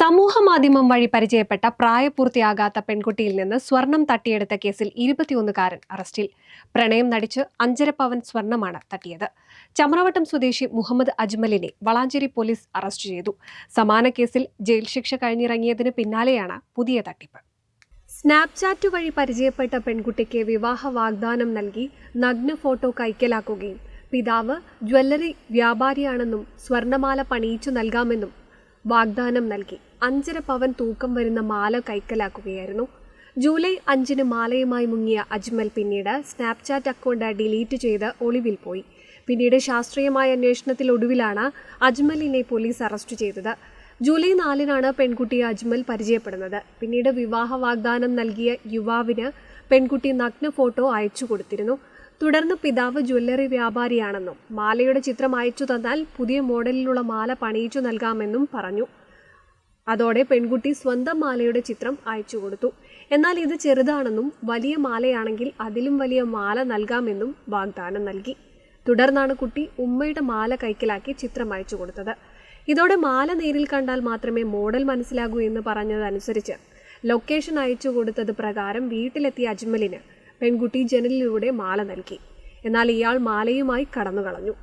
സമൂഹ മാധ്യമം വഴി പരിചയപ്പെട്ട പ്രായപൂർത്തിയാകാത്ത പെൺകുട്ടിയിൽ നിന്ന് സ്വർണം തട്ടിയെടുത്ത കേസിൽ ഇരുപത്തിയൊന്നുകാരൻ അറസ്റ്റിൽ. പ്രണയം നടിച്ച് അഞ്ചര പവൻ സ്വർണമാണ് തട്ടിയത്. ചമ്രവട്ടം സ്വദേശി മുഹമ്മദ് അജ്മലിനെ വളാഞ്ചേരി പോലീസ് അറസ്റ്റ് ചെയ്തു. സമാന കേസിൽ ജയിൽ ശിക്ഷ കഴിഞ്ഞിറങ്ങിയതിന് പിന്നാലെയാണ് പുതിയ തട്ടിപ്പ്. സ്നാപ്ചാറ്റ് വഴി പരിചയപ്പെട്ട പെൺകുട്ടിക്ക് വിവാഹ വാഗ്ദാനം നൽകി നഗ്ന ഫോട്ടോ കൈക്കലാക്കുകയും പിതാവ് ജ്വല്ലറി വ്യാപാരിയാണെന്നും സ്വർണമാല പണിയിച്ചു നൽകാമെന്നും വാഗ്ദാനം നൽകി. അഞ്ചര പവൻ തൂക്കം വരുന്ന മാല കൈക്കലാക്കുകയായിരുന്നു. ജൂലൈ അഞ്ചിന് മാലയുമായി മുങ്ങിയ അജ്മൽ പിന്നീട് സ്നാപ്ചാറ്റ് അക്കൗണ്ട് ഡിലീറ്റ് ചെയ്ത് ഒളിവിൽ പോയി. പിന്നീട് ശാസ്ത്രീയമായ അന്വേഷണത്തിൽ ഒടുവിലാണ് അജ്മലിനെ പോലീസ് അറസ്റ്റ് ചെയ്തത്. ജൂലൈ നാലിനാണ് പെൺകുട്ടിയെ അജ്മൽ പരിചയപ്പെടുന്നത്. പിന്നീട് വിവാഹ വാഗ്ദാനം നൽകിയ യുവാവിന് പെൺകുട്ടി നഗ്ന ഫോട്ടോ അയച്ചു കൊടുത്തിരുന്നു. തുടർന്ന് പിതാവ് ജ്വല്ലറി വ്യാപാരിയാണെന്നും മാലയുടെ ചിത്രം അയച്ചു തന്നാൽ പുതിയ മോഡലിലുള്ള മാല പണിയിച്ചു നൽകാമെന്നും പറഞ്ഞു. അതോടെ പെൺകുട്ടി സ്വന്തം മാലയുടെ ചിത്രം അയച്ചു കൊടുത്തു. എന്നാൽ ഇത് ചെറുതാണെന്നും വലിയ മാലയാണെങ്കിൽ അതിലും വലിയ മാല നൽകാമെന്നും വാഗ്ദാനം നൽകി. തുടർന്നാണ് കുട്ടി ഉമ്മയുടെ മാല കൈക്കലാക്കി ചിത്രം അയച്ചു കൊടുത്തത്. ഇതോടെ മാല നേരിൽ കണ്ടാൽ മാത്രമേ മോഡൽ മനസ്സിലാകൂ എന്ന് പറഞ്ഞതനുസരിച്ച് ലൊക്കേഷൻ അയച്ചു കൊടുത്തത് പ്രകാരം വീട്ടിലെത്തിയ അജ്മലിന് പെൺകുട്ടി ജനലിലൂടെ മാല നൽകി. എന്നാൽ ഇയാൾ മാലയുമായി കടന്നുകളഞ്ഞു.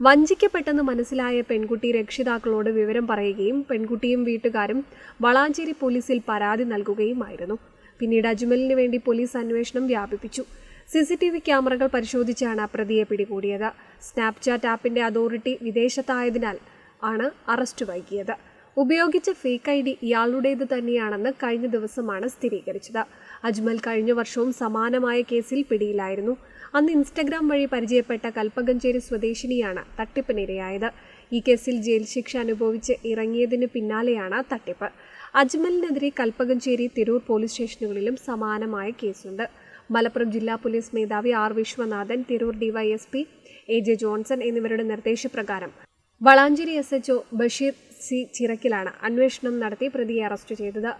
വഞ്ചിക്കപ്പെട്ടെന്ന് മനസ്സിലായ പെൺകുട്ടി രക്ഷിതാക്കളോട് വിവരം പറയുകയും പെൺകുട്ടിയും വീട്ടുകാരും വളാഞ്ചേരി പോലീസിൽ പരാതി നൽകുകയുമായിരുന്നു. പിന്നീട് അജ്മലിന് വേണ്ടി പോലീസ് അന്വേഷണം വ്യാപിപ്പിച്ചു. സി സി ടി വി ക്യാമറകൾ പരിശോധിച്ചാണ് പ്രതിയെ പിടികൂടിയത്. സ്നാപ്ചാറ്റ് ആപ്പിന്റെ അതോറിറ്റി വിദേശത്തായതിനാൽ ആണ് അറസ്റ്റ് വൈകിയത്. ഉപയോഗിച്ച ഫേക്ക് ഐ ഡി ഇയാളുടേത് തന്നെയാണെന്ന് കഴിഞ്ഞ ദിവസമാണ് സ്ഥിരീകരിച്ചത്. അജ്മൽ കഴിഞ്ഞ വർഷവും സമാനമായ കേസിൽ പിടിയിലായിരുന്നു. അന്ന് ഇൻസ്റ്റഗ്രാം വഴി പരിചയപ്പെട്ട കൽപ്പകഞ്ചേരി സ്വദേശിനിയാണ് തട്ടിപ്പിനിരയായത്. ഈ കേസിൽ ജയിൽ ശിക്ഷ അനുഭവിച്ച് ഇറങ്ങിയതിന് പിന്നാലെയാണ് തട്ടിപ്പ്. അജ്മലിനെതിരെ കൽപ്പകഞ്ചേരി തിരൂർ പോലീസ് സ്റ്റേഷനുകളിലും സമാനമായ കേസുണ്ട്. മലപ്പുറം ജില്ലാ പോലീസ് മേധാവി R Viswanathan Tirur DYSP A J Johnson എന്നിവരുടെ നിർദ്ദേശപ്രകാരം Valanchery S HO Basheer C ചിറക്കിലാണ് അന്വേഷണം നടത്തി പ്രതിയെ അറസ്റ്റ് ചെയ്തത്.